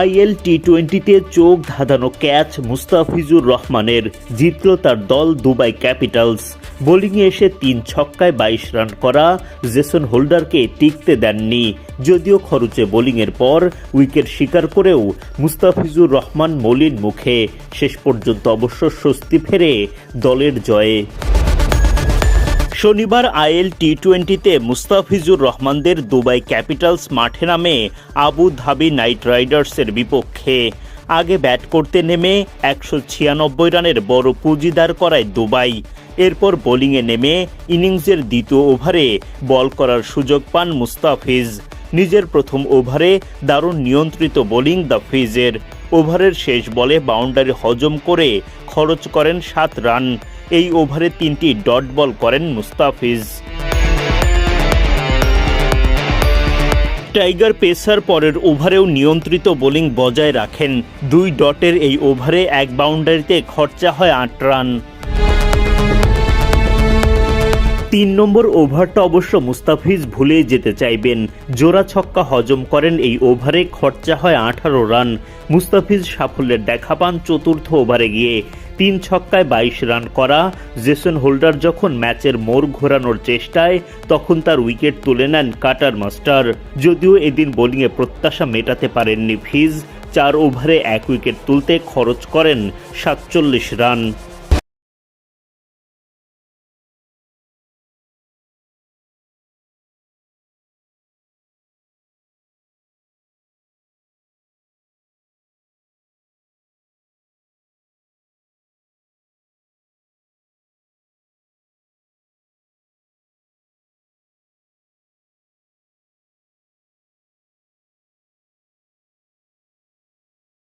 IL টি টোয়েন্টিতে চোখ ধাঁধানো catch Mustafizur রহমানের জিতল তার দল দুবাই ক্যাপিটালস। বোলিংয়ে এসে তিন ছক্কায় বাইশ রান করা জেসন হোল্ডারকে টিকতে দেননি। যদিও খরচে বোলিংয়ের পর উইকেট শিকার করেও মুস্তাফিজুর রহমান মলিন মুখে। শেষ পর্যন্ত অবশ্য স্বস্তি ফেরে দলের জয়ে। শনিবার আইএল টি টোয়েন্টিতে মুস্তাফিজুর রহমানদের দুবাই ক্যাপিটালস মাঠে নামে আবু ধাবি নাইট রাইডার্সের বিপক্ষে। আগে ব্যাট করতে নেমে একশো ছিয়ানব্বই রানের বড় পুঁজিদার করায় দুবাই। এরপর বোলিংয়ে নেমে ইনিংসের দ্বিতীয় ওভারে বল করার সুযোগ পান মুস্তাফিজ। নিজের প্রথম ওভারে দারুণ নিয়ন্ত্রিত বোলিং দ্য ফিজের। ওভারের শেষ বলে বাউন্ডারি হজম করে খরচ করেন সাত রান। এই ওভারে তিনটি ডট বল করেন মুস্তাফিজ। টাইগার পেসার পরের ওভারেও নিয়ন্ত্রিত বোলিং বজায় রাখেন। দুই ডটের এই ওভারে এক বাউন্ডারিতে খরচা হয় আট রান। তিন নম্বর ওভারটা অবশ্য মুস্তাফিজ ভুলে যেতে চাইবেন। জোড়া ছক্কা হজম করেন এই ওভারে, খরচা হয় আঠারো রান। মুস্তাফিজ সাফল্যের দেখা পান চতুর্থ ওভারে গিয়ে। তিন ছক্কায় বাইশ রান করা, জেসন হোল্ডার যখন ম্যাচের মোড় ঘোরানোর চেষ্টায়, তখন তার উইকেট তুলে নেন কাটার মাস্টার। যদিও এদিন বোলিংয়ে প্রত্যাশা মেটাতে পারেননি ফিজ, চার ওভারে এক উইকেট তুলতে খরচ করেন সাতচল্লিশ রান।